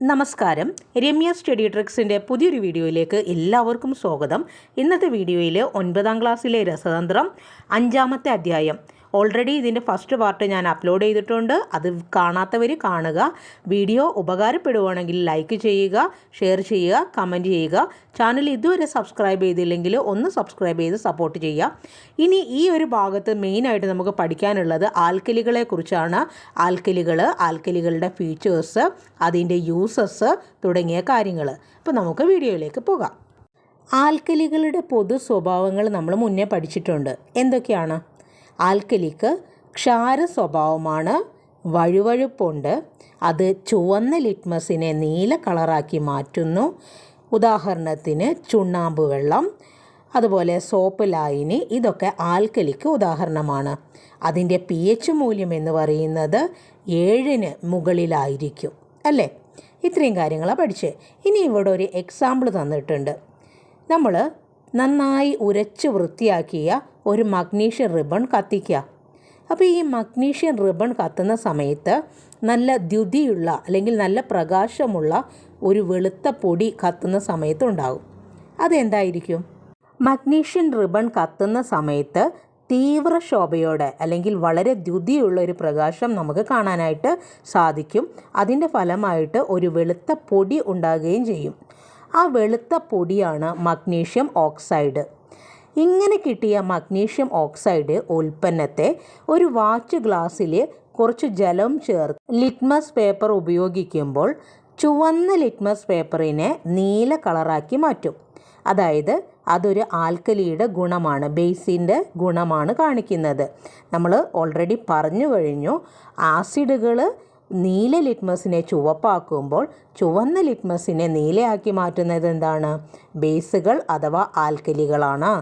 നമസ്കാരം. രമ്യ സ്റ്റഡി ട്രിക്സിന്റെ പുതിയൊരു വീഡിയോയിലേക്ക് എല്ലാവർക്കും സ്വാഗതം. ഇന്നത്തെ വീഡിയോയിൽ ഒൻപതാം ക്ലാസ്സിലെ രസതന്ത്രം അഞ്ചാമത്തെ അധ്യായം. ഓൾറെഡി ഇതിന്റെ ഫസ്റ്റ് പാർട്ട് ഞാൻ അപ്ലോഡ് ചെയ്തിട്ടുണ്ട്. അത് കാണാത്തവർ കാണുക. വീഡിയോ ഉപകാരപ്പെടുവാണെങ്കിൽ ലൈക്ക് ചെയ്യുക ഷെയർ ചെയ്യുക കമന്റ് ചെയ്യുക. ചാനൽ ഇതുവരെ സബ്സ്ക്രൈബ് ചെയ്തില്ലെങ്കിൽ ഒന്ന് സബ്സ്ക്രൈബ് ചെയ്ത് സപ്പോർട്ട് ചെയ്യുക. ഇനി ഈ ഒരു ഭാഗത്ത് മെയിനായിട്ട് നമുക്ക് പഠിക്കാനുള്ളത് ആൽക്കലികളെ കുറിച്ചാണ്. ആൽക്കലികൾ ആൽക്കലികളുടെ ഫീച്ചേഴ്സ് അതിന്റെ യൂസസ് തുടങ്ങിയ കാര്യങ്ങൾ അപ്പോൾ നമുക്ക് വീഡിയോയിലേക്ക് പോകാം. ആൽക്കലികളുടെ പൊതു സ്വഭാവങ്ങൾ നമ്മൾ മുന്നേ പഠിച്ചിട്ടുണ്ട്. എന്തൊക്കെയാണ്? ആൽക്കലിക്ക് ക്ഷാര സ്വഭാവമാണ് വഴുവഴുപ്പുണ്ട്. അത് ചുവന്ന ലിറ്റ്മസിനെ നീല കളറാക്കി മാറ്റുന്നു. ഉദാഹരണത്തിന് ചുണ്ണാമ്പ് വെള്ളം അതുപോലെ സോപ്പ് ലായിനി ഇതൊക്കെ ആൽക്കലിക്ക് ഉദാഹരണമാണ്. അതിന്റെ പി എച്ച് മൂല്യം എന്ന് പറയുന്നത് ഏഴിന് മുകളിലായിരിക്കും അല്ലേ? ഇത്രയും കാര്യങ്ങളാണ് പഠിച്ചത് ഇനി ഇവിടെ ഒരു എക്സാമ്പിൾ തന്നിട്ടുണ്ട്. നമ്മൾ നന്നായി ഉരച്ച് വൃത്തിയാക്കിയ ഒരു മഗ്നീഷ്യൻ റിബൺ കത്തിക്കുക. അപ്പോൾ ഈ മഗ്നീഷ്യൻ റിബൺ കത്തുന്ന സമയത്ത് നല്ല ദ്യുതിയുള്ള അല്ലെങ്കിൽ നല്ല പ്രകാശമുള്ള ഒരു വെളുത്ത പൊടി കത്തുന്ന സമയത്തുണ്ടാകും അതെന്തായിരിക്കും? മഗ്നീഷ്യൻ റിബൺ കത്തുന്ന സമയത്ത് തീവ്ര ശോഭയോടെ അല്ലെങ്കിൽ വളരെ ദ്യുതിയുള്ള ഒരു പ്രകാശം നമുക്ക് കാണാനായിട്ട് സാധിക്കും. അതിന്റെ ഫലമായിട്ട് ഒരു വെളുത്ത പൊടി ഉണ്ടാകുകയും ചെയ്യും. ആ വെളുത്ത പൊടിയാണ് മഗ്നീഷ്യം ഓക്സൈഡ്. ഇങ്ങനെ കിട്ടിയ മഗ്നീഷ്യം ഓക്സൈഡ് ഉൽപ്പന്നത്തെ ഒരു വാച്ച് ഗ്ലാസ്സിൽ കുറച്ച് ജലം ചേർത്ത് ലിറ്റ്മസ് പേപ്പർ ഉപയോഗിക്കുമ്പോൾ ചുവന്ന ലിറ്റ്മസ് പേപ്പറിനെ നീല കളറാക്കി മാറ്റും. അതായത് അതൊരു ആൽക്കലിയുടെ ഗുണമാണ് ബേസിന്റെ ഗുണമാണ് കാണിക്കുന്നത്. നമ്മൾ ഓൾറെഡി പറഞ്ഞു കഴിഞ്ഞു ആസിഡുകൾ നീല ലിറ്റ്മസിനെ ചുവപ്പാക്കുമ്പോൾ ചുവന്ന ലിറ്റ്മസിനെ നീലയാക്കി മാറ്റുന്നത് എന്താണ്? ബേസുകൾ അഥവാ ആൽക്കലികളാണ്.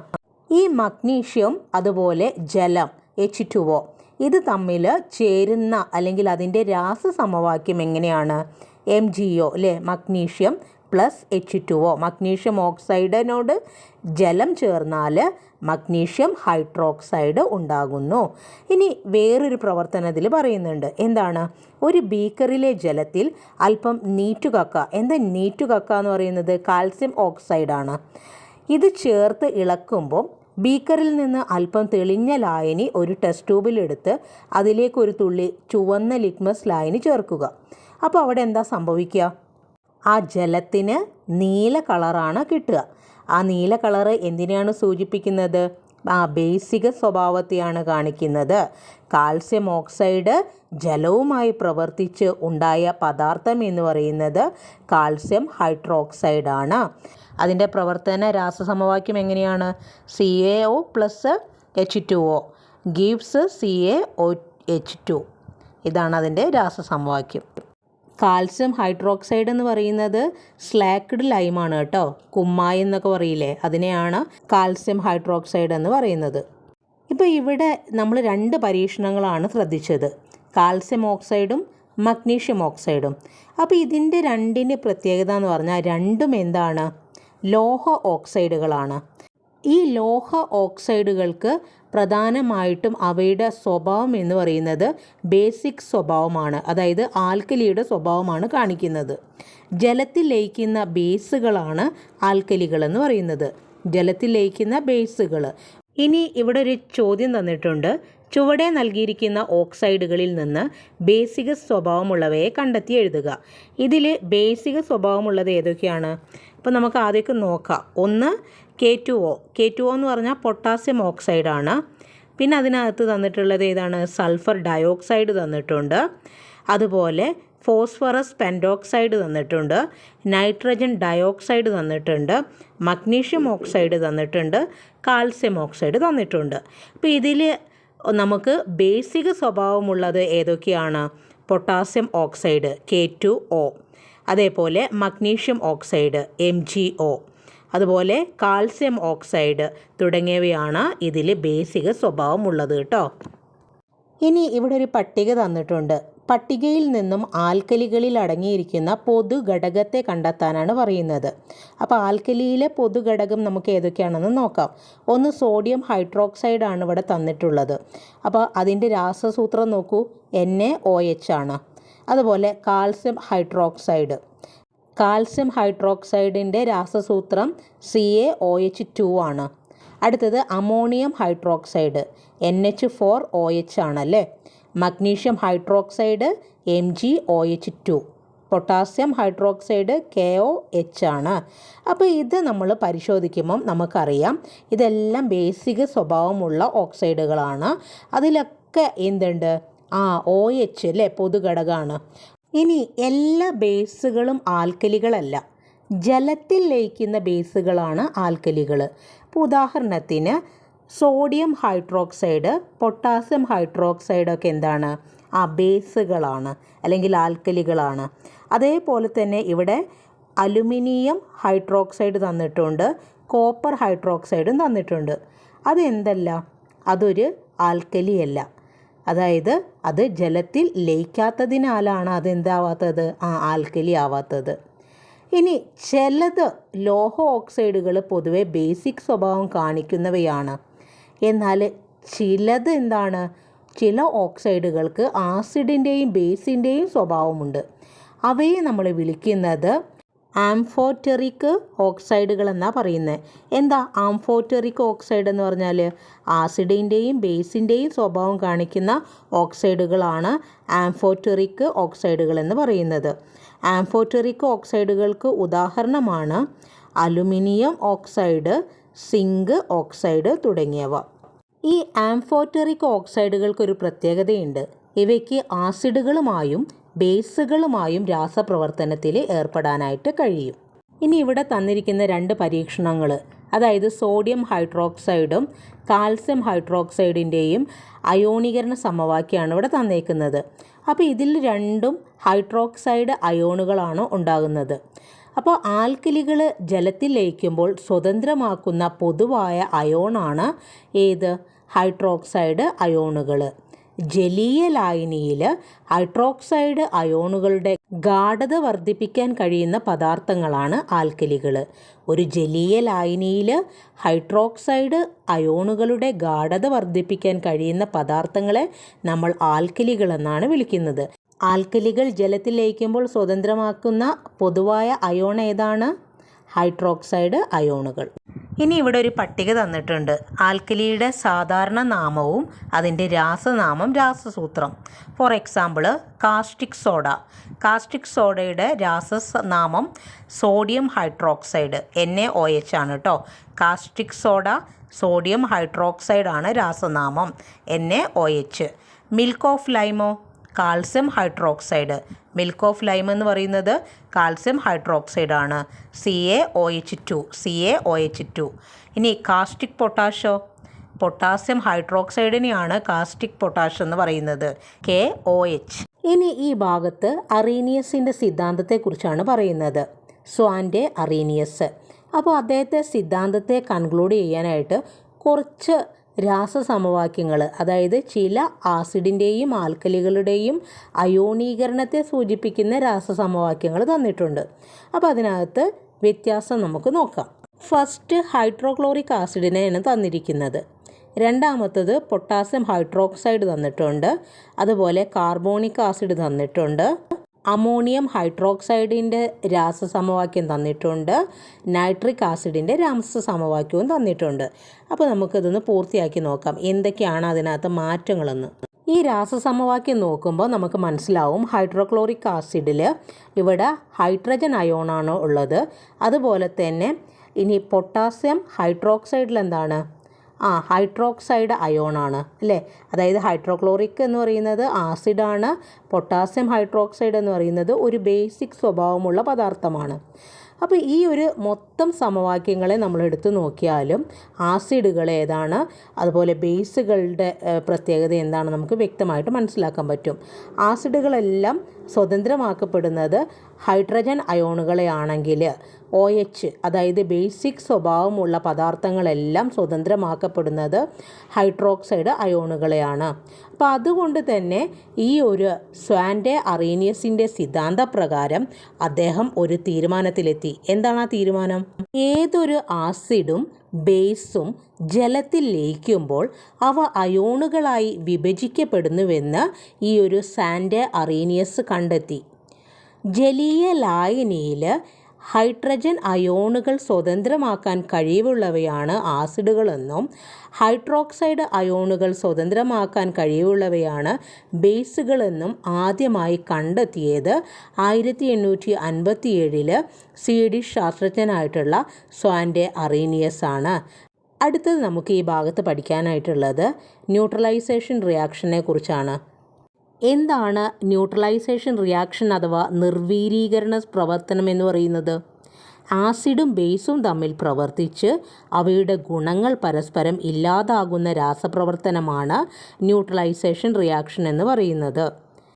ഈ മഗ്നീഷ്യം അതുപോലെ ജലം എച്ച് ടു ഒ ഇത് തമ്മിൽ ചേരുന്ന അല്ലെങ്കിൽ അതിന്റെ രാസസമവാക്യം എങ്ങനെയാണ്? എം ജി ഒ അല്ലേ magnesium plus H two O magnesium ഓക്സൈഡിനോട് ജലം ചേർന്നാൽ മഗ്നീഷ്യം ഹൈഡ്രോക്സൈഡ് ഉണ്ടാകുന്നു. ഇനി വേറൊരു പ്രവർത്തനത്തിൽ പറയുന്നുണ്ട്. എന്താണ്? ഒരു ബീക്കറിലെ ജലത്തിൽ അല്പം നീറ്റുകക്ക. എന്താ നീറ്റുകക്ക എന്ന് പറയുന്നത്? കാൽസ്യം ഓക്സൈഡാണ്. ഇത് ചേർത്ത് ഇളക്കുമ്പോൾ ബീക്കറിൽ നിന്ന് അല്പം തെളിഞ്ഞ ലായനി ഒരു ടെസ്റ്റ് ട്യൂബിലെടുത്ത് അതിലേക്ക് ഒരു തുള്ളി ചുവന്ന ലിറ്റ്മസ് ലായനി ചേർക്കുക. അപ്പോൾ അവിടെ എന്താ സംഭവിക്കുക? ആ ജലത്തിന് നീല കളറാണ് കിട്ടുക. ആ നീല കളറ് എന്തിനാണ് സൂചിപ്പിക്കുന്നത്? ആ ബേസിക സ്വഭാവത്തെയാണ് കാണിക്കുന്നത്. കാൽസ്യം ഓക്സൈഡ് ജലവുമായി പ്രവർത്തിച്ച് ഉണ്ടായ പദാർത്ഥം എന്ന് പറയുന്നത് കാൽസ്യം ഹൈഡ്രോക്സൈഡാണ്. അതിന്റെ പ്രവർത്തന രാസസമവാക്യം എങ്ങനെയാണ്? C A O plus H two O gives C A O H two ഇതാണ് അതിന്റെ രാസസമവാക്യം. കാൽസ്യം ഹൈഡ്രോക്സൈഡ് എന്ന് പറയുന്നത് സ്ലാക്ക്ഡ് ലൈമാണ് കേട്ടോ. കുമ്മായി എന്നൊക്കെ പറയില്ലേ? അതിനെയാണ് കാൽസ്യം ഹൈഡ്രോക്സൈഡ് എന്ന് പറയുന്നത്. ഇപ്പോൾ ഇവിടെ നമ്മൾ രണ്ട് പരീക്ഷണങ്ങളാണ് ശ്രദ്ധിച്ചത്. കാൽസ്യം ഓക്സൈഡും മഗ്നീഷ്യം ഓക്സൈഡും. അപ്പോൾ ഇതിന്റെ രണ്ടിന്റെ പ്രത്യേകത എന്ന് പറഞ്ഞാൽ രണ്ടും എന്താണ്? ലോഹ ഓക്സൈഡുകളാണ്. ഈ ലോഹ ഓക്സൈഡുകൾക്ക് പ്രധാനമായിട്ടും അവയുടെ സ്വഭാവം എന്ന് പറയുന്നത് ബേസിക് സ്വഭാവമാണ്. അതായത് ആൽക്കലിയുടെ സ്വഭാവമാണ് കാണിക്കുന്നത്. ജലത്തിൽ ലയിക്കുന്ന ബേസുകളാണ് ആൽക്കലികൾ എന്ന് പറയുന്നത്. ജലത്തിൽ ലയിക്കുന്ന ബേസുകൾ. ഇനി ഇവിടെ ഒരു ചോദ്യം തന്നിട്ടുണ്ട്. ചുവടെ നൽകിയിരിക്കുന്ന ഓക്സൈഡുകളിൽ നിന്ന് ബേസിക സ്വഭാവമുള്ളവയെ കണ്ടെത്തി എഴുതുക. ഇതിൽ ബേസിക സ്വഭാവമുള്ളത് ഏതൊക്കെയാണ്? അപ്പോൾ നമുക്ക് ആദ്യമൊക്കെ നോക്കാം. ഒന്ന് K two O K two O എന്ന് പറഞ്ഞാൽ പൊട്ടാസ്യം ഓക്സൈഡാണ് പിന്നെ അതിനകത്ത് തന്നിട്ടുള്ളത് ഏതാണ്? സൾഫർ ഡയോക്സൈഡ് തന്നിട്ടുണ്ട്. അതുപോലെ ഫോസ്ഫറസ് പെൻഡോക്സൈഡ് തന്നിട്ടുണ്ട്. നൈട്രജൻ ഡയോക്സൈഡ് തന്നിട്ടുണ്ട്. മഗ്നീഷ്യം ഓക്സൈഡ് തന്നിട്ടുണ്ട്. കാൽസ്യം ഓക്സൈഡ് തന്നിട്ടുണ്ട്. അപ്പോൾ ഇതിൽ നമുക്ക് ബേസിക് സ്വഭാവമുള്ളത് ഏതൊക്കെയാണ്? Potassium oxide K two O അതേപോലെ magnesium oxide M G O അതുപോലെ കാൽസ്യം ഓക്സൈഡ് തുടങ്ങിയവയാണ് ഇതിൽ ബേസിക സ്വഭാവമുള്ളത് കേട്ടോ. ഇനി ഇവിടെ ഒരു പട്ടിക തന്നിട്ടുണ്ട്. പട്ടികയിൽ നിന്നും ആൽക്കലികളിൽ അടങ്ങിയിരിക്കുന്ന പൊതുഘടകത്തെ കണ്ടെത്താനാണ് പറയുന്നത്. അപ്പോൾ ആൽക്കലിയിലെ പൊതുഘടകം നമുക്ക് ഏതൊക്കെയാണെന്ന് നോക്കാം. ഒന്ന് സോഡിയം ഹൈഡ്രോക്സൈഡ് ആണ് ഇവിടെ തന്നിട്ടുള്ളത്. അപ്പോൾ അതിന്റെ രാസസൂത്രം നോക്കൂ. എൻ എ ഒ എച്ച് ആണ്. അതുപോലെ കാൽസ്യം ഹൈഡ്രോക്സൈഡ്. കാൽസ്യം ഹൈഡ്രോക്സൈഡിന്റെ രാസസൂത്രം C A O H two ആണ്. അടുത്തത് ammonium hydroxide N H four O H ആണല്ലേ? Magnesium hydroxide M G O H two potassium hydroxide K O H ആണ്. അപ്പോൾ ഇത് നമ്മൾ പരിശോധിക്കുമ്പം നമുക്കറിയാം ഇതെല്ലാം ബേസിക് സ്വഭാവമുള്ള ഓക്സൈഡുകളാണ്. അതിലൊക്കെ എന്തുണ്ട്? ആ ഒ എച്ച് അല്ലേ പൊതുഘടകമാണ്. ഇനി എല്ലാ ബേസുകളും ആൽക്കലികളല്ല. ജലത്തിൽ ലയിക്കുന്ന ബേസുകളാണ് ആൽക്കലികൾ ഉദാഹരണത്തിന് സോഡിയം ഹൈഡ്രോക്സൈഡ് പൊട്ടാസ്യം ഹൈഡ്രോക്സൈഡ് ഒക്കെ എന്താണ്? ആ ബേസുകളാണ് അല്ലെങ്കിൽ ആൽക്കലികളാണ്. അതേപോലെ തന്നെ ഇവിടെ അലുമിനിയം ഹൈഡ്രോക്സൈഡ് തന്നിട്ടുണ്ട് കോപ്പർ ഹൈഡ്രോക്സൈഡും തന്നിട്ടുണ്ട്. അതെന്തല്ല? അതൊരു ആൽക്കലിയല്ല. അതായത് അത് ജലത്തിൽ ലയിക്കാത്തതിനാലാണ് അതെന്താവാത്തത്? ആ ആൽക്കലി ആവാത്തത്. ഇനി ചിലത് ലോഹ ഓക്സൈഡുകൾ പൊതുവെ ബേസിക് സ്വഭാവം കാണിക്കുന്നവയാണ്. എന്നാൽ ചിലത് എന്താണ്? ചില ഓക്സൈഡുകൾക്ക് ആസിഡിന്റെയും ബേസിന്റെയും സ്വഭാവമുണ്ട്. അവയെ നമ്മൾ വിളിക്കുന്നത് ആംഫോറ്ററിക് ഓക്സൈഡുകൾ എന്നാണ് പറയുന്നത് എന്താ ആംഫോറ്റെറിക് ഓക്സൈഡ് എന്ന് പറഞ്ഞാൽ ആസിഡിന്റെയും ബേസിന്റെയും സ്വഭാവം കാണിക്കുന്ന ഓക്സൈഡുകളാണ് ആംഫോറ്റെറിക് ഓക്സൈഡുകൾ എന്ന് പറയുന്നത്. ആംഫോറ്റെറിക് ഓക്സൈഡുകൾക്ക് ഉദാഹരണമാണ് അലുമിനിയം ഓക്സൈഡ് സിങ്ക് ഓക്സൈഡ് തുടങ്ങിയവ. ഈ ആംഫോറ്ററിക് ഓക്സൈഡുകൾക്കൊരു പ്രത്യേകതയുണ്ട്. ഇവയ്ക്ക് ആസിഡുകളുമായും ബേസുകളുമായും രാസപ്രവർത്തനത്തിൽ ഏർപ്പെടാനായിട്ട് കഴിയും. ഇനി ഇവിടെ തന്നിരിക്കുന്ന രണ്ട് പരീക്ഷണങ്ങൾ അതായത് സോഡിയം ഹൈഡ്രോക്സൈഡും കാൽസ്യം ഹൈഡ്രോക്സൈഡിന്റെയും അയോണീകരണ സമവാക്യമാണ് ഇവിടെ തന്നേക്കുന്നത്. അപ്പോൾ ഇതിൽ രണ്ടും ഹൈഡ്രോക്സൈഡ് അയോണുകളാണ് ഉണ്ടാകുന്നത്. അപ്പോൾ ആൽക്കലികൾ ജലത്തിൽ ലയിക്കുമ്പോൾ സ്വതന്ത്രമാക്കുന്ന പൊതുവായ അയോണാണ് ഏത്? ഹൈഡ്രോക്സൈഡ് അയോണുകൾ ജലീയ ലായനിയിൽ ഹൈഡ്രോക്സൈഡ് അയോണുകളുടെ ഗാഠത വർദ്ധിപ്പിക്കാൻ കഴിയുന്ന പദാർത്ഥങ്ങളാണ് ആൽക്കലികൾ ഒരു ജലീയ ലായനിയിൽ ഹൈഡ്രോക്സൈഡ് അയോണുകളുടെ ഗാഠത വർദ്ധിപ്പിക്കാൻ കഴിയുന്ന പദാർത്ഥങ്ങളെ നമ്മൾ ആൽക്കലികൾ എന്നാണ് വിളിക്കുന്നത്. ആൽക്കലികൾ ജലത്തിൽ ലയിക്കുമ്പോൾ സ്വതന്ത്രമാക്കുന്ന പൊതുവായ അയോൺ ഏതാണ്? ഹൈഡ്രോക്സൈഡ് അയോണുകൾ. ഇനി ഇവിടെ ഒരു പട്ടിക തന്നിട്ടുണ്ട്. ആൽക്കലിയുടെ സാധാരണ നാമവും അതിന്റെ രാസനാമം രാസസൂത്രം. For example caustic soda caustic സോഡയുടെ രാസനാമം sodium hydroxide N A O H ആണ് കേട്ടോ. കാസ്റ്റിക് സോഡ സോഡിയം ഹൈഡ്രോക്സൈഡ് ആണ് രാസനാമം N A O H milk of ലൈമോ calcium hydroxide. Milk of lime എന്ന് പറയുന്നത് കാൽസ്യം ഹൈഡ്രോക്സൈഡ് ആണ് C A O H two C A O H two ഇനി caustic പൊട്ടാഷോ? Potassium ഹൈഡ്രോക്സൈഡിനെയാണ് caustic potash എന്ന് പറയുന്നത്. K O H ഇനി ഈ ഭാഗത്ത് അറീനിയസിന്റെ സിദ്ധാന്തത്തെക്കുറിച്ചാണ് പറയുന്നത്. Svante Arrhenius. അപ്പോൾ അദ്ദേഹത്തെ സിദ്ധാന്തത്തെ കൺക്ലൂഡ് ചെയ്യാനായിട്ട് കുറച്ച് രാസസമവാക്യങ്ങൾ അതായത് ചില ആസിഡിന്റെയും ആൽക്കലികളുടെയും അയോണീകരണത്തെ സൂചിപ്പിക്കുന്ന രാസസമവാക്യങ്ങൾ തന്നിട്ടുണ്ട്. അപ്പോൾ അതിനകത്ത് വ്യത്യാസം നമുക്ക് നോക്കാം. ഫസ്റ്റ് ഹൈഡ്രോക്ലോറിക് ആസിഡിനെയാണ് തന്നിരിക്കുന്നത്. രണ്ടാമത്തത് പൊട്ടാസ്യം ഹൈഡ്രോക്സൈഡ് തന്നിട്ടുണ്ട്. അതുപോലെ കാർബോണിക് ആസിഡ് തന്നിട്ടുണ്ട്. അമോണിയം ഹൈഡ്രോക്സൈഡിന്റെ രാസസമവാക്യം തന്നിട്ടുണ്ട്. നൈട്രിക് ആസിഡിന്റെ രാസസമവാക്യവും തന്നിട്ടുണ്ട്. അപ്പോൾ നമുക്കിതൊന്ന് പൂർത്തിയാക്കി നോക്കാം. എന്തൊക്കെയാണ് അതിനകത്ത് മാറ്റങ്ങളെന്ന്. ഈ രാസസമവാക്യം നോക്കുമ്പോൾ നമുക്ക് മനസ്സിലാവും ഹൈഡ്രോക്ലോറിക് ആസിഡിൽ ഇവിടെ ഹൈഡ്രജൻ അയോണാണ് ഉള്ളത്. അതുപോലെ തന്നെ ഇനി പൊട്ടാസ്യം ഹൈഡ്രോക്സൈഡിൽ എന്താണ്? ആ ഹൈഡ്രോക്സൈഡ് അയോണാണ് അല്ലേ? അതായത് ഹൈഡ്രോക്ലോറിക് എന്ന് പറയുന്നത് ആസിഡാണ് പൊട്ടാസ്യം ഹൈഡ്രോക്സൈഡ് എന്ന് പറയുന്നത് ഒരു ബേസിക് സ്വഭാവമുള്ള പദാർത്ഥമാണ്. അപ്പോൾ ഈ ഒരു മൊത്തം സമവാക്യങ്ങളെ നമ്മൾ എടുത്തു നോക്കിയാലും ആസിഡുകൾ ഏതാണ് അതുപോലെ ബേസുകളുടെ പ്രത്യേകത എന്താണ് നമുക്ക് വ്യക്തമായിട്ട് മനസ്സിലാക്കാൻ പറ്റും. ആസിഡുകളെല്ലാം സ്വതന്ത്രമാക്കപ്പെടുന്നത് ഹൈഡ്രജൻ അയോണുകളെ ആണെങ്കിൽ ഒ എച്ച് അതായത് ബേസിക് സ്വഭാവമുള്ള പദാർത്ഥങ്ങളെല്ലാം സ്വതന്ത്രമാക്കപ്പെടുന്നത് ഹൈഡ്രോക്സൈഡ് അയോണുകളെയാണ്. അപ്പോൾ അതുകൊണ്ട് തന്നെ ഈ ഒരു സ്വാന്റെ അറീനിയസിന്റെ സിദ്ധാന്തപ്രകാരം അദ്ദേഹം ഒരു തീരുമാനത്തിലെത്തി. എന്താണ് ആ തീരുമാനം? ഏതൊരു ആസിഡും ബേസും ജലത്തിൽ ലയിക്കുമ്പോൾ അവ അയോണുകളായി വിഭജിക്കപ്പെടുന്നുവെന്ന് ഈ ഒരു സാന്റെ അറീനിയസ് കണ്ടെത്തി. ജലീയ ലായനിയിൽ ഹൈഡ്രജൻ അയോണുകൾ സ്വതന്ത്രമാക്കാൻ കഴിവുള്ളവയാണ് ആസിഡുകളെന്നും ഹൈഡ്രോക്സൈഡ് അയോണുകൾ സ്വതന്ത്രമാക്കാൻ കഴിവുള്ളവയാണ് ബേസുകളെന്നും ആദ്യമായി കണ്ടെത്തിയത് ആയിരത്തി എണ്ണൂറ്റി അൻപത്തി ഏഴിൽ സ്വീഡിഷ് ശാസ്ത്രജ്ഞനായിട്ടുള്ള സ്വാൻഡെ അറീനിയസ് ആണ്. അടുത്തത് നമുക്ക് ഈ ഭാഗത്ത് പഠിക്കാനായിട്ടുള്ളത് ന്യൂട്രലൈസേഷൻ റിയാക്ഷനെ കുറിച്ചാണ്. എന്താണ് ന്യൂട്രലൈസേഷൻ റിയാക്ഷൻ അഥവാ നിർവീരീകരണ പ്രവർത്തനം എന്ന് പറയുന്നത്? ആസിഡും ബേസും തമ്മിൽ പ്രവർത്തിച്ച് അവയുടെ ഗുണങ്ങൾ പരസ്പരം ഇല്ലാതാകുന്ന രാസപ്രവർത്തനമാണ് ന്യൂട്രലൈസേഷൻ റിയാക്ഷൻ എന്ന് പറയുന്നത്.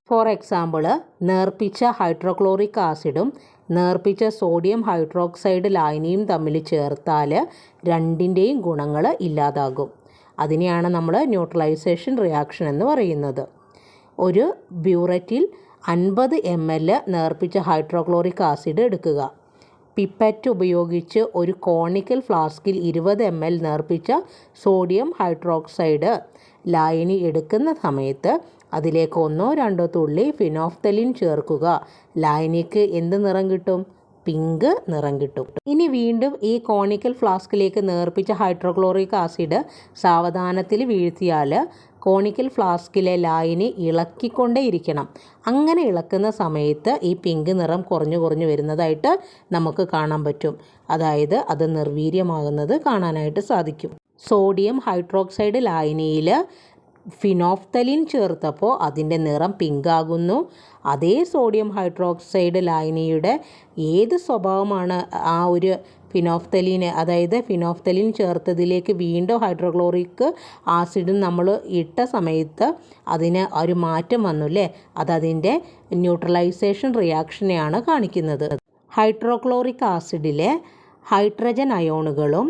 ഫോർ എക്സാമ്പിൾ നേർപ്പിച്ച ഹൈഡ്രോക്ലോറിക് ആസിഡും നേർപ്പിച്ച സോഡിയം ഹൈഡ്രോക്സൈഡ് ലായനിയും തമ്മിൽ ചേർത്താൽ രണ്ടിന്റെയും ഗുണങ്ങൾ ഇല്ലാതാകും. അതിനെയാണ് നമ്മൾ ന്യൂട്രലൈസേഷൻ റിയാക്ഷൻ എന്ന് പറയുന്നത്. ഒരു ബ്യൂററ്റിൽ അൻപത് എം എൽ നേർപ്പിച്ച ഹൈഡ്രോക്ലോറിക് ആസിഡ് എടുക്കുക. പിപ്പറ്റ് ഉപയോഗിച്ച് ഒരു കോണിക്കൽ ഫ്ലാസ്കിൽ ഇരുപത് എം എൽ നേർപ്പിച്ച സോഡിയം ഹൈഡ്രോക്സൈഡ്. ലായനി എടുക്കുന്ന സമയത്ത് അതിലേക്ക് ഒന്നോ രണ്ടോ തുള്ളി ഫിനോഫ്തലിൻ ചേർക്കുക. ലായനിക്ക് എന്ത് നിറം കിട്ടും? പിങ്ക് നിറം കിട്ടും. ഇനി വീണ്ടും ഈ കോണിക്കൽ ഫ്ലാസ്കിലേക്ക് നേർപ്പിച്ച ഹൈഡ്രോക്ലോറിക് ആസിഡ് സാവധാനത്തിൽ വീഴ്ത്തിയാൽ കോണിക്കൽ ഫ്ലാസ്കിലെ ലായിനി ഇളക്കിക്കൊണ്ടേ ഇരിക്കണം. അങ്ങനെ ഇളക്കുന്ന സമയത്ത് ഈ പിങ്ക് നിറം കുറഞ്ഞു കുറഞ്ഞു വരുന്നതായിട്ട് നമുക്ക് കാണാൻ പറ്റും. അതായത് അത് നിർവീര്യമാകുന്നത് കാണാനായിട്ട് സാധിക്കും. സോഡിയം ഹൈഡ്രോക്സൈഡ് ലായനിയിൽ ഫിനോഫ്തലിൻ ചേർത്തപ്പോൾ അതിന്റെ നിറം പിങ്കാകുന്നു. അതേ സോഡിയം ഹൈഡ്രോക്സൈഡ് ലായനിയുടെ ഏത് സ്വഭാവമാണ് ആ ഒരു ഫിനോഫ്തലിന് അതായത് ഫിനോഫ്തലിൻ ചേർത്തതിലേക്ക് വീണ്ടും ഹൈഡ്രോക്ലോറിക് ആസിഡ് നമ്മൾ ഇട്ട സമയത്ത് അതിന് ഒരു മാറ്റം വന്നു അല്ലേ അതതിന്റെ ന്യൂട്രലൈസേഷൻ റിയാക്ഷനെയാണ് കാണിക്കുന്നത്. ഹൈഡ്രോക്ലോറിക് ആസിഡിലെ ഹൈഡ്രജൻ അയോണുകളും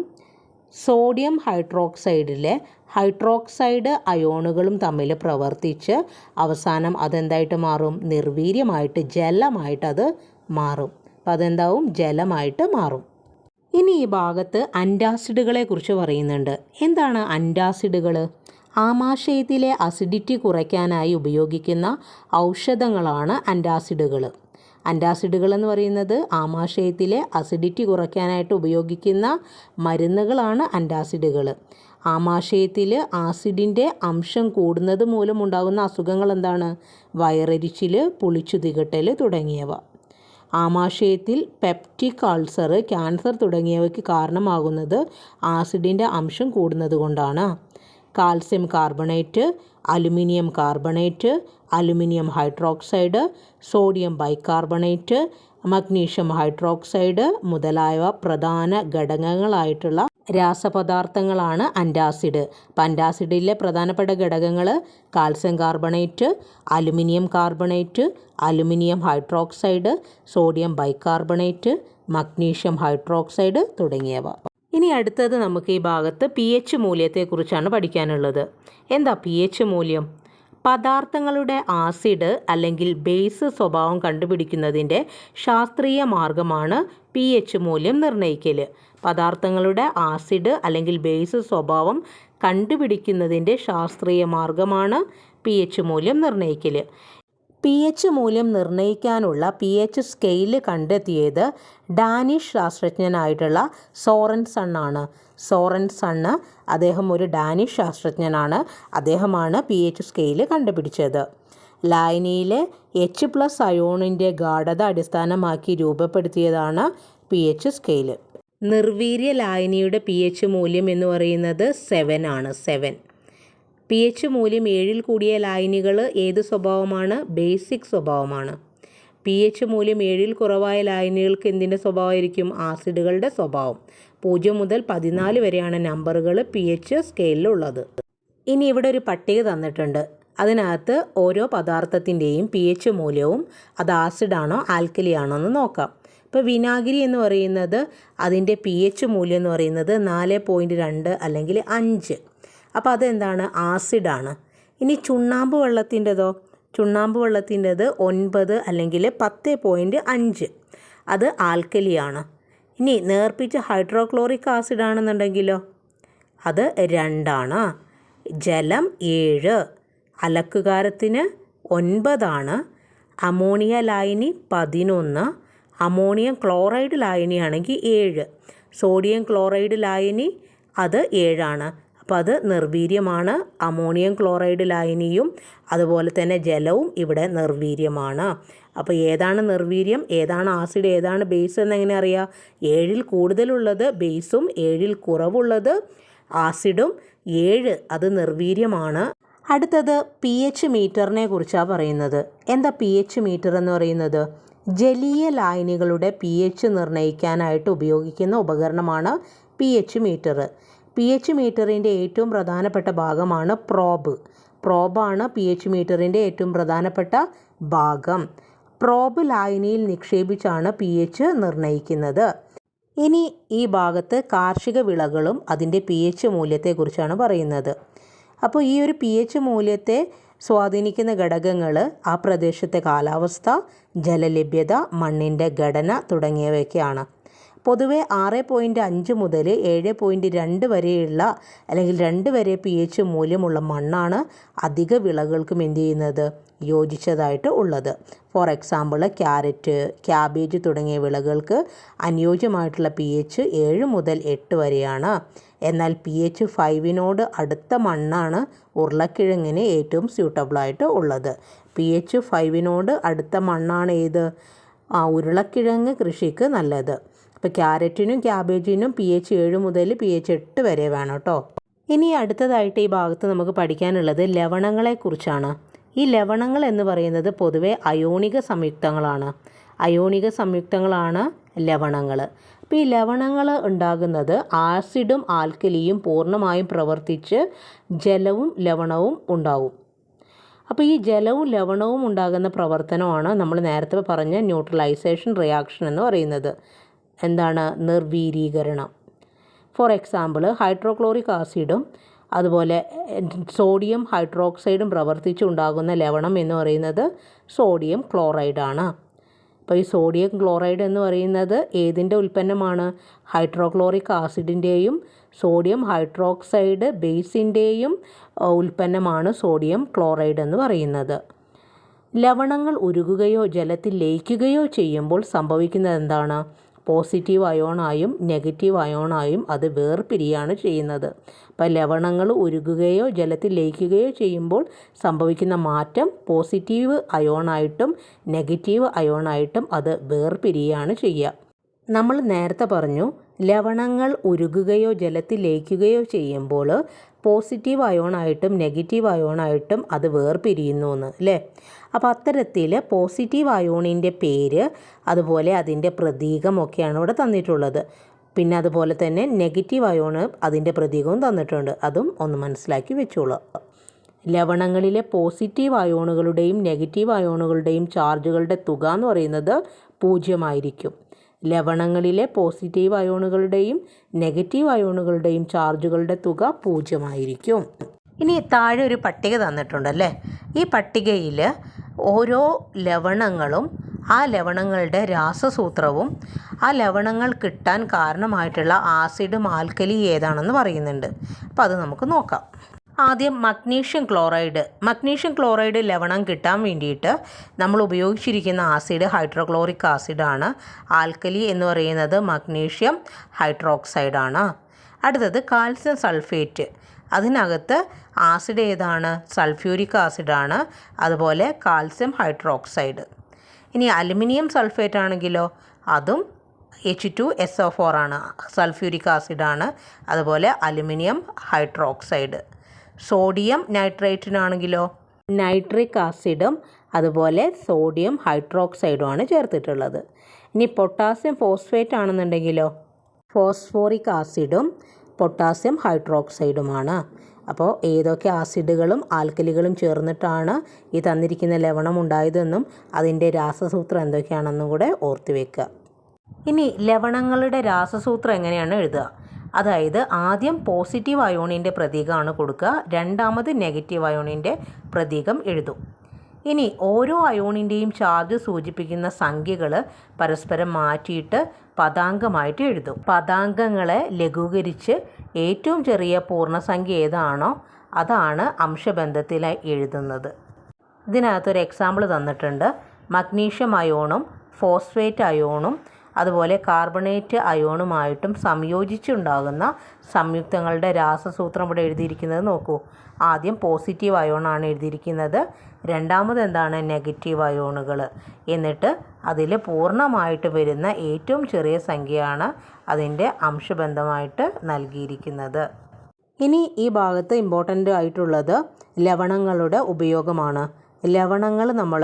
സോഡിയം ഹൈഡ്രോക്സൈഡിലെ ഹൈഡ്രോക്സൈഡ് അയോണുകളും തമ്മിൽ പ്രവർത്തിച്ച് അവസാനം അതെന്തായിട്ട് മാറും? നിർവീര്യമായിട്ട് ജലമായിട്ട് അത് മാറും. അപ്പം അതെന്താവും? ജലമായിട്ട് മാറും. ഇനി ഈ ഭാഗത്ത് അന്റാസിഡുകളെ കുറിച്ച് പറയുന്നുണ്ട്. എന്താണ് അന്റാസിഡുകൾ ആമാശയത്തിലെ അസിഡിറ്റി കുറയ്ക്കാനായി ഉപയോഗിക്കുന്ന ഔഷധങ്ങളാണ് അന്റാസിഡുകൾ അന്റാസിഡുകൾ എന്ന് പറയുന്നത് ആമാശയത്തിലെ അസിഡിറ്റി കുറയ്ക്കാനായിട്ട് ഉപയോഗിക്കുന്ന മരുന്നുകളാണ് അന്റാസിഡുകൾ ആമാശയത്തിൽ ആസിഡിന്റെ അംശം കൂടുന്നത് മൂലമുണ്ടാകുന്ന അസുഖങ്ങൾ എന്താണ്? വയറരിച്ചിൽ പുളിച്ചു തികട്ടൽ തുടങ്ങിയവ. ആമാശയത്തിൽ പെപ്റ്റിക് അൾസർ ക്യാൻസർ തുടങ്ങിയവയ്ക്ക് കാരണമാകുന്നത് ആസിഡിന്റെ അംശം കൂടുന്നതുകൊണ്ടാണ്. Calcium carbonate aluminium carbonate aluminium hydroxide sodium bicarbonate magnesium hydroxide മുതലായവ പ്രധാന ഘടകങ്ങളായിട്ടുള്ള രാസപദാർത്ഥങ്ങളാണ് അന്റാസിഡ് അപ്പം അന്റാസിഡിലെ പ്രധാനപ്പെട്ട ഘടകങ്ങൾ calcium carbonate aluminium carbonate aluminium hydroxide sodium bicarbonate magnesium hydroxide തുടങ്ങിയവ. ഇനി അടുത്തത് നമുക്ക് ഈ ഭാഗത്ത് പി എച്ച് മൂല്യത്തെക്കുറിച്ചാണ് പഠിക്കാനുള്ളത്. എന്താ പി എച്ച് മൂല്യം? പദാർത്ഥങ്ങളുടെ ആസിഡ് അല്ലെങ്കിൽ ബേസ് സ്വഭാവം കണ്ടുപിടിക്കുന്നതിന്റെ ശാസ്ത്രീയ മാർഗമാണ് പി എച്ച് മൂല്യം നിർണയിക്കൽ. പദാർത്ഥങ്ങളുടെ ആസിഡ് അല്ലെങ്കിൽ ബേസ് സ്വഭാവം കണ്ടുപിടിക്കുന്നതിന്റെ ശാസ്ത്രീയ മാർഗമാണ് പി എച്ച് മൂല്യം നിർണയിക്കൽ. പി എച്ച് മൂല്യം നിർണയിക്കാനുള്ള പി എച്ച് സ്കെയിൽ കണ്ടെത്തിയത് ഡാനിഷ് ശാസ്ത്രജ്ഞനായിട്ടുള്ള സോറൻസൺ ആണ് സോറൻ സണ്ണ് അദ്ദേഹം ഒരു ഡാനിഷ് ശാസ്ത്രജ്ഞനാണ്. അദ്ദേഹമാണ് പി എച്ച് സ്കെയിൽ കണ്ടുപിടിച്ചത്. ലായനിയിലെ എച്ച് പ്ലസ് അയോണിന്റെ ഗാഠത അടിസ്ഥാനമാക്കി രൂപപ്പെടുത്തിയതാണ് പി എച്ച് സ്കെയിൽ നിർവീര്യ ലായനിയുടെ പി എച്ച് മൂല്യം എന്ന് പറയുന്നത് സെവൻ ആണ്. സെവൻ. പി എച്ച് മൂല്യം ഏഴിൽ കൂടിയ ലായനികൾ ഏത് സ്വഭാവമാണ്? ബേസിക് സ്വഭാവമാണ്. പി എച്ച് മൂല്യം ഏഴിൽ കുറവായ ലായനികൾക്ക് എന്തിന്റെ സ്വഭാവമായിരിക്കും? ആസിഡുകളുടെ സ്വഭാവം. പൂജ്യം മുതൽ പതിനാല് വരെയാണ് നമ്പറുകൾ പി എച്ച് സ്കെയിലുള്ളത് ഇനി ഇവിടെ ഒരു പട്ടിക തന്നിട്ടുണ്ട്. അതിനകത്ത് ഓരോ പദാർത്ഥത്തിന്റെയും പി എച്ച് മൂല്യവും അത് ആസിഡാണോ ആൽക്കലി ആണോ എന്ന് നോക്കാം. ഇപ്പോൾ വിനാഗിരി എന്ന് പറയുന്നത് അതിന്റെ പി എച്ച് മൂല്യം എന്ന് പറയുന്നത് നാല് പോയിന്റ് രണ്ട് അല്ലെങ്കിൽ അഞ്ച്. അപ്പോൾ അതെന്താണ്? ആസിഡാണ്. ഇനി ചുണ്ണാമ്പ് വെള്ളത്തിന്റെതോ? ചുണ്ണാമ്പ് വെള്ളത്തിന്റെത് ഒൻപത് അല്ലെങ്കിൽ പത്ത് പോയിന്റ് അഞ്ച്. അത് ആൽക്കലിയാണ്. ഇനി നേർപ്പിച്ച ഹൈഡ്രോക്ലോറിക് ആസിഡ് ആണെന്നുണ്ടെങ്കിലോ? അത് രണ്ടാണ്. ജലം ഏഴ് അലക്കുകാരത്തിന് ഒൻപതാണ് അമോണിയ ലായനി പതിനൊന്ന് അമോണിയം ക്ലോറൈഡ് ലായനിയാണെങ്കിൽ ഏഴ്. സോഡിയം ക്ലോറൈഡ് ലായനി അത് ഏഴാണ്. അപ്പോൾ അത് നിർവീര്യമാണ്. അമോണിയം ക്ലോറൈഡ് ലായനിയും അതുപോലെ തന്നെ ജലവും ഇവിടെ നിർവീര്യമാണ്. അപ്പോൾ ഏതാണ് നിർവീര്യം ഏതാണ് ആസിഡ് ഏതാണ് ബേസ് എന്ന് എങ്ങനെ അറിയാം? ഏഴിൽ കൂടുതലുള്ളത് ബേസും ഏഴിൽ കുറവുള്ളത് ആസിഡും ഏഴ് അത് നിർവീര്യമാണ്. അടുത്തത് പി എച്ച് മീറ്ററിനെ കുറിച്ചാണ് പറയുന്നത്. എന്താ പി എച്ച് മീറ്റർ എന്ന് പറയുന്നത്? ജലീയ ലായനികളുടെ പി എച്ച് നിർണയിക്കാനായിട്ട് ഉപയോഗിക്കുന്ന ഉപകരണമാണ് P H meter P H മീറ്ററിന്റെ ഏറ്റവും പ്രധാനപ്പെട്ട ഭാഗമാണ് പ്രോബ് പ്രോബാണ് പി എച്ച് മീറ്ററിന്റെ ഏറ്റവും പ്രധാനപ്പെട്ട ഭാഗം. പ്രോബ് ലായനിയിൽ നിക്ഷേപിച്ചാണ് പി എച്ച് നിർണയിക്കുന്നത് ഇനി ഈ ഭാഗത്ത് കാർഷിക വിളകളും അതിന്റെ പി എച്ച് മൂല്യത്തെക്കുറിച്ചാണ് പറയുന്നത്. അപ്പോൾ ഈ ഒരു പി എച്ച് മൂല്യത്തെ സ്വാധീനിക്കുന്ന ഘടകങ്ങൾ ആ പ്രദേശത്തെ കാലാവസ്ഥ ജലലഭ്യത മണ്ണിന്റെ ഘടന തുടങ്ങിയവയൊക്കെയാണ്. പൊതുവെ ആറ് പോയിന്റ് അഞ്ച് മുതൽ ഏഴ് പോയിന്റ് രണ്ട് വരെയുള്ള അല്ലെങ്കിൽ രണ്ട് വരെ പി എച്ച് മൂല്യമുള്ള മണ്ണാണ് അധിക വിളകൾക്കും എന്ത് ചെയ്യുന്നത്? യോജിച്ചതായിട്ട് ഉള്ളത്. ഫോർ എക്സാമ്പിൾ ക്യാരറ്റ് ക്യാബേജ് തുടങ്ങിയ വിളകൾക്ക് അനുയോജ്യമായിട്ടുള്ള പി എച്ച് ഏഴ് മുതൽ എട്ട് വരെയാണ്. എന്നാൽ പി എച്ച് ഫൈവിനോട് അടുത്ത മണ്ണാണ് ഉരുളക്കിഴങ്ങിന് ഏറ്റവും സ്യൂട്ടബിളായിട്ട് ഉള്ളത്. പി എച്ച് ഫൈവിനോട് അടുത്ത മണ്ണാണ് ഏത്? ആ ഉരുളക്കിഴങ്ങ് കൃഷിക്ക് നല്ലത്. അപ്പോൾ ക്യാരറ്റിനും ക്യാബേജിനും പി എച്ച് ഏഴ് മുതൽ പി എച്ച് എട്ട് വരെ വേണം കേട്ടോ. ഇനി അടുത്തതായിട്ട് ഈ ഭാഗത്ത് നമുക്ക് പഠിക്കാനുള്ളത് ലവണങ്ങളെക്കുറിച്ചാണ്. ഈ ലവണങ്ങൾ എന്ന് പറയുന്നത് പൊതുവെ അയോണിക സംയുക്തങ്ങളാണ്. അയോണിക സംയുക്തങ്ങളാണ് ലവണങ്ങൾ. അപ്പോൾ ഈ ലവണങ്ങൾ ഉണ്ടാകുന്നത് ആസിഡും ആൽക്കലിയും പൂർണമായും പ്രവർത്തിച്ച് ജലവും ലവണവും ഉണ്ടാവും. അപ്പോൾ ഈ ജലവും ലവണവും ഉണ്ടാകുന്ന പ്രവർത്തനമാണ് നമ്മൾ നേരത്തെ പറഞ്ഞ ന്യൂട്രലൈസേഷൻ റിയാക്ഷൻ എന്ന് പറയുന്നത്. എന്താണ്? നിർവീരീകരണം. ഫോർ എക്സാമ്പിൾ ഹൈഡ്രോക്ലോറിക് ആസിഡും അതുപോലെ സോഡിയം ഹൈഡ്രോക്സൈഡും പ്രവർത്തിച്ചുണ്ടാകുന്ന ലവണം എന്ന് പറയുന്നത് സോഡിയം ക്ലോറൈഡാണ്. അപ്പോൾ ഈ സോഡിയം ക്ലോറൈഡ് എന്ന് പറയുന്നത് ഏതിന്റെ ഉൽപ്പന്നമാണ്? ഹൈഡ്രോക്ലോറിക് ആസിഡിന്റെയും സോഡിയം ഹൈഡ്രോക്സൈഡ് ബേസിന്റെയും ഉൽപ്പന്നമാണ് സോഡിയം ക്ലോറൈഡ് എന്ന് പറയുന്നത്. ലവണങ്ങൾ ഉരുകുകയോ ജലത്തിൽ ലയിക്കുകയോ ചെയ്യുമ്പോൾ സംഭവിക്കുന്നത് എന്താണ്? പോസിറ്റീവ് അയോണായും നെഗറ്റീവ് അയോണായും അത് വേർപിരിയാണ് ചെയ്യുന്നത്. അപ്പോൾ ലവണങ്ങൾ ഉരുകുകയോ ജലത്തിൽ ലയിക്കുകയോ ചെയ്യുമ്പോൾ സംഭവിക്കുന്ന മാറ്റം പോസിറ്റീവ് അയോണായിട്ടും നെഗറ്റീവ് അയോണായിട്ടും അത് വേർപിരിയാണ് ചെയ്യുക. നമ്മൾ നേരത്തെ പറഞ്ഞു ലവണങ്ങൾ ഉരുകുകയോ ജലത്തിൽ ലയിക്കുകയോ ചെയ്യുമ്പോൾ പോസിറ്റീവ് അയോണായിട്ടും നെഗറ്റീവ് അയോണായിട്ടും അത് വേർപിരിയുന്നു എന്ന് അല്ലേ? അപ്പോൾ അത്തരത്തിൽ പോസിറ്റീവ് അയോണിന്റെ പേര് അതുപോലെ അതിന്റെ പ്രതീകമൊക്കെയാണ് ഇവിടെ തന്നിട്ടുള്ളത്. പിന്നെ അതുപോലെ തന്നെ നെഗറ്റീവ് അയോണ് അതിന്റെ പ്രതീകവും തന്നിട്ടുണ്ട്. അതും ഒന്ന് മനസ്സിലാക്കി വെച്ചോളൂ. ലവണങ്ങളിലെ പോസിറ്റീവ് അയോണുകളുടെയും നെഗറ്റീവ് അയോണുകളുടെയും ചാർജുകളുടെ തുക എന്ന് പറയുന്നത് പൂജ്യമായിരിക്കും. ലവണങ്ങളിലെ പോസിറ്റീവ് അയോണുകളുടെയും നെഗറ്റീവ് അയോണുകളുടെയും ചാർജുകളുടെ തുക പൂജ്യമായിരിക്കും. ഇനി താഴെ ഒരു പട്ടിക തന്നിട്ടുണ്ടല്ലേ ഈ പട്ടികയിൽ ഓരോ ലവണങ്ങളും ആ ലവണങ്ങളുടെ രാസസൂത്രവും ആ ലവണങ്ങൾ കിട്ടാൻ കാരണമായിട്ടുള്ള ആസിഡും ആൽക്കലി ഏതാണെന്ന് പറയുന്നുണ്ട്. അപ്പോൾ അത് നമുക്ക് നോക്കാം. ആദ്യം മഗ്നീഷ്യം ക്ലോറൈഡ്. മഗ്നീഷ്യം ക്ലോറൈഡ് ലവണം കിട്ടാൻ വേണ്ടിയിട്ട് നമ്മൾ ഉപയോഗിച്ചിരിക്കുന്ന ആസിഡ് ഹൈഡ്രോക്ലോറിക് ആസിഡാണ്. ആൽക്കലി എന്ന് പറയുന്നത് മഗ്നീഷ്യം ഹൈഡ്രോക്സൈഡാണ്. അടുത്തത് കാൽസ്യം സൾഫേറ്റ്. അതിനകത്ത് ആസിഡ് ഏതാണ്? സൾഫ്യൂരിക് ആസിഡാണ്. അതുപോലെ കാൽസ്യം ഹൈഡ്രോക്സൈഡ്. ഇനി അലുമിനിയം സൾഫേറ്റ് ആണെങ്കിലോ? അതും H two S O four ആണ്. സൾഫ്യൂരിക് ആസിഡാണ്. അതുപോലെ അലുമിനിയം ഹൈഡ്രോക്സൈഡ്. സോഡിയം നൈട്രേറ്റിനാണെങ്കിലോ? നൈട്രിക് ആസിഡും അതുപോലെ സോഡിയം ഹൈഡ്രോക്സൈഡുമാണ് ചേർത്തിട്ടുള്ളത്. ഇനി പൊട്ടാസ്യം ഫോസ്ഫേറ്റ് ആണെന്നുണ്ടെങ്കിലോ? ഫോസ്ഫോറിക് ആസിഡും പൊട്ടാസ്യം ഹൈഡ്രോക്സൈഡുമാണ്. അപ്പോൾ ഏതൊക്കെ ആസിഡുകളും ആൽക്കലികളും ചേർന്നിട്ടാണ് ഈ തന്നിരിക്കുന്ന ലവണം ഉണ്ടായതെന്നും അതിന്റെ രാസസൂത്രം എന്തൊക്കെയാണെന്നും കൂടെ ഓർത്തു വെക്കുക. ഇനി ലവണങ്ങളുടെ രാസസൂത്രം എങ്ങനെയാണ് എഴുതുക? അതായത് ആദ്യം പോസിറ്റീവ് അയോണിന്റെ പ്രതീകമാണ് കൊടുക്കുക. രണ്ടാമത് നെഗറ്റീവ് അയോണിന്റെ പ്രതീകം എഴുതും. ഇനി ഓരോ അയോണിന്റെയും ചാർജ് സൂചിപ്പിക്കുന്ന സംഖ്യകൾ പരസ്പരം മാറ്റിയിട്ട് പദാങ്കമായിട്ട് എഴുതും. പദാങ്കങ്ങളെ ലഘൂകരിച്ച് ഏറ്റവും ചെറിയ പൂർണസംഖ്യ ഏതാണോ അതാണ് അംശബന്ധത്തിൽ എഴുതുന്നത്. ഇതിനകത്തൊരു എക്സാമ്പിൾ തന്നിട്ടുണ്ട്. മഗ്നീഷ്യം അയോണും ഫോസ്ഫേറ്റ് അയോണും അതുപോലെ കാർബണേറ്റ് അയോണുമായിട്ടും സംയോജിച്ചുണ്ടാകുന്ന സംയുക്തങ്ങളുടെ രാസസൂത്രം ഇവിടെ എഴുതിയിരിക്കുന്നത് നോക്കൂ. ആദ്യം പോസിറ്റീവ് അയോണാണ് എഴുതിയിരിക്കുന്നത്. രണ്ടാമത് എന്താണ്? നെഗറ്റീവ് അയോണുകൾ എന്നിട്ട് അതിൽ പൂർണമായിട്ട് വരുന്ന ഏറ്റവും ചെറിയ സംഖ്യയാണ് അതിന്റെ അംശബന്ധമായിട്ട് നൽകിയിരിക്കുന്നത്. ഇനി ഈ ഭാഗത്ത് ഇമ്പോർട്ടന്റ് ആയിട്ടുള്ളത് ലവണങ്ങളുടെ ഉപയോഗമാണ്. ലവണങ്ങൾ നമ്മൾ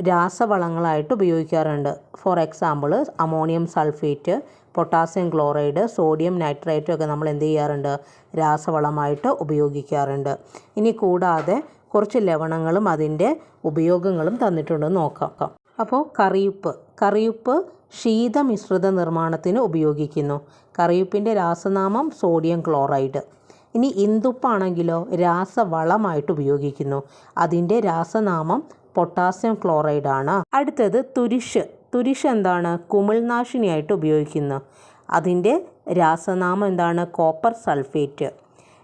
രാസവളങ്ങളായിട്ട് ഉപയോഗിക്കാറുണ്ട്. For example ammonium sulphate potassium chloride sodium nitrate ഒക്കെ നമ്മൾ എന്ത് ചെയ്യാറുണ്ട്? രാസവളമായിട്ട് ഉപയോഗിക്കാറുണ്ട്. ഇനി കൂടാതെ കുറച്ച് ലവണങ്ങളും അതിന്റെ ഉപയോഗങ്ങളും തന്നിട്ടുണ്ട് നോക്കാം. അപ്പോൾ കറിയുപ്പ്. കറിയുപ്പ് ശീതമിശ്രിത നിർമ്മാണത്തിന് ഉപയോഗിക്കുന്നു. കറിയുപ്പിന്റെ രാസനാമം സോഡിയം ക്ലോറൈഡ്. ഇനി ഇന്ദുപ്പാണെങ്കിലോ രാസവളമായിട്ട് ഉപയോഗിക്കുന്നു. അതിന്റെ രാസനാമം പൊട്ടാസ്യം ക്ലോറൈഡ് ആണ് അടുത്തത് തുരിഷ് തുരിഷ് എന്താണ്? കുമിൾനാശിനിയായിട്ട് ഉപയോഗിക്കുന്നു. അതിന്റെ രാസനാമം എന്താണ്? Copper sulphate.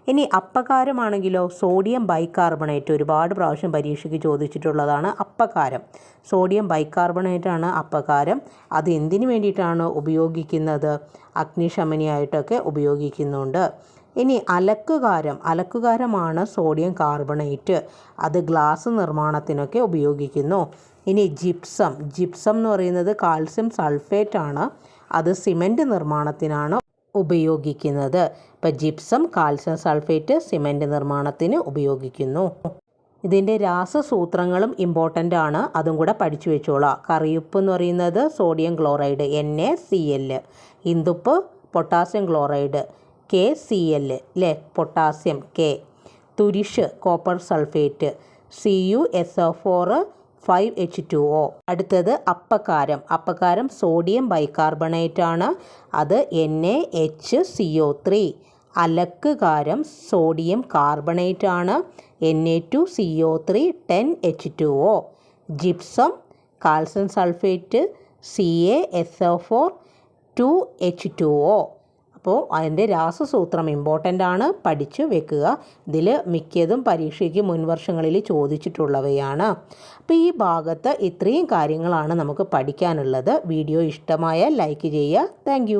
ഇനി അപ്പകാരമാണെങ്കിലോ സോഡിയം ബൈകാർബണേറ്റ് ഒരുപാട് പ്രാവശ്യം പരീക്ഷയ്ക്ക് ചോദിച്ചിട്ടുള്ളതാണ് അപ്പകാരം. സോഡിയം ബൈകാർബണേറ്റ് ആണ് അപ്പകാരം. അത് എന്തിനു വേണ്ടിയിട്ടാണ് ഉപയോഗിക്കുന്നത്? അഗ്നിശമനിയായിട്ടൊക്കെ ഉപയോഗിക്കുന്നുണ്ട്. ഇനി അലക്കുകാരം. അലക്കുകാരമാണ് സോഡിയം കാർബണേറ്റ്. അത് ഗ്ലാസ് നിർമ്മാണത്തിനൊക്കെ ഉപയോഗിക്കുന്നു. ഇനി ജിപ്സം. ജിപ്സം എന്ന് പറയുന്നത് കാൽസ്യം സൾഫേറ്റ് ആണ് അത് സിമന്റ് നിർമ്മാണത്തിനാണ് ഉപയോഗിക്കുന്നത്. ഇപ്പം ജിപ്സം കാൽസ്യം സൾഫേറ്റ് സിമന്റ് നിർമ്മാണത്തിന് ഉപയോഗിക്കുന്നു. ഇതിന്റെ രാസസൂത്രങ്ങളും ഇമ്പോർട്ടന്റ് ആണ്. അതും കൂടെ പഠിച്ചു വെച്ചോളാം. കറിയുപ്പ് എന്ന് പറയുന്നത് sodium chloride N A C L ഇന്ദുപ്പ് potassium chloride K C L ലെ potassium K. തുരിഷ് copper sulphate. C U S O four five H two O. അടുത്തത് അപ്പക്കാരം. അപ്പക്കാരം സോഡിയം ബൈകാർബണേറ്റ് ആണ് അത് N A H C O three. അലക്കുകാരം sodium carbonate ആണ് N A two C O three ten H two O. Gypsum calcium sulphate. C A S O four two H two O. അപ്പോൾ അതിന്റെ രാസസൂത്രം important ആണ്. പഠിച്ചു വെക്കുക. ഇതിൽ മിക്കതും പരീക്ഷയ്ക്ക് മുൻവർഷങ്ങളിൽ ചോദിച്ചിട്ടുള്ളവയാണ്. അപ്പോൾ ഈ ഭാഗത്ത് ഇത്രയും കാര്യങ്ങളാണ് നമുക്ക് പഠിക്കാനുള്ളത്. വീഡിയോ ഇഷ്ടമായാൽ ലൈക്ക് ചെയ്യുക. താങ്ക്